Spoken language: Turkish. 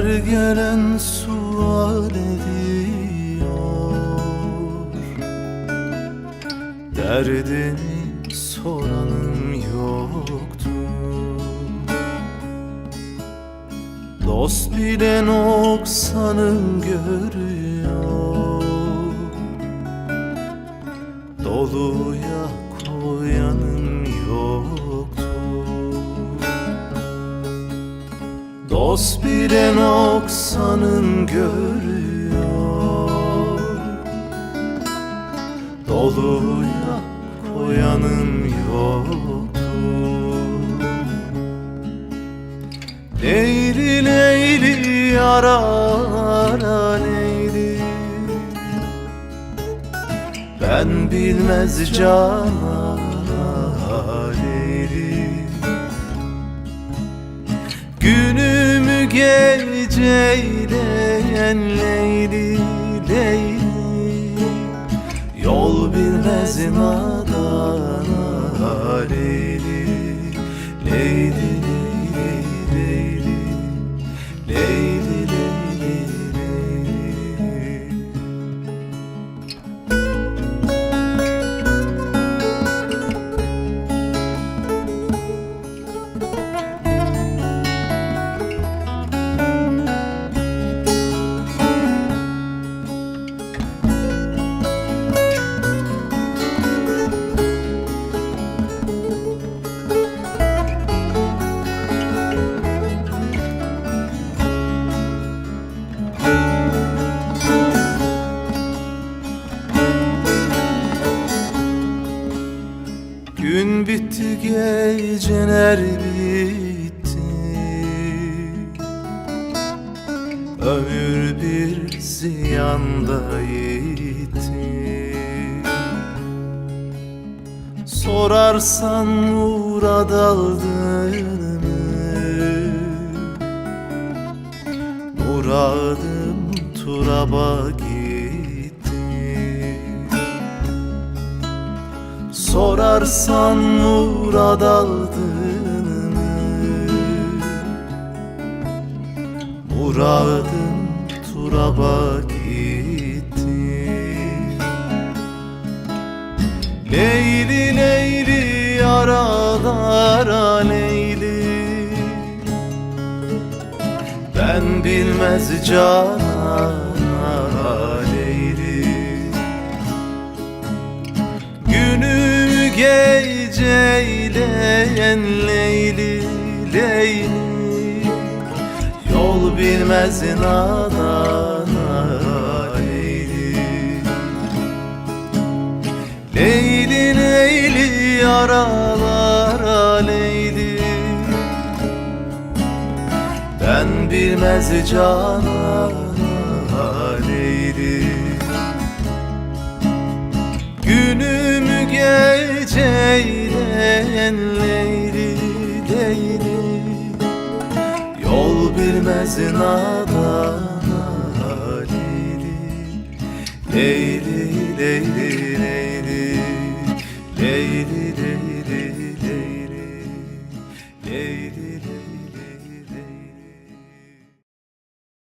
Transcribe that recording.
Her gelen sual ediyor. Derdini soranım yoktu Dost bile noksanım görüyor. Doluya koyanım yoktu Ospire noksanın görüyor Doluya koyanın yoktur Leyli leyli yara leyli Ben bilmez cana leyli Günü geceleyen Leyli Leyli Yol bilmez Leyli Leyli Gün bitti geceler bitti. Ömür bir ziyanda gitti Sorarsan murad aldın mı Muradım turaba gitti Sorarsan murad aldın mı Muradım turaba gitti. Leyli Leyli aralara Leyli Ben bilmez cana Günü geceleyen Leyli Leyli. Yol bilmez nadana Leyli Leyli Leyli aralara Leyli Ben bilmez cana Ceyden leyli deydi Yol bilmez nadan halidi Leyli leyli.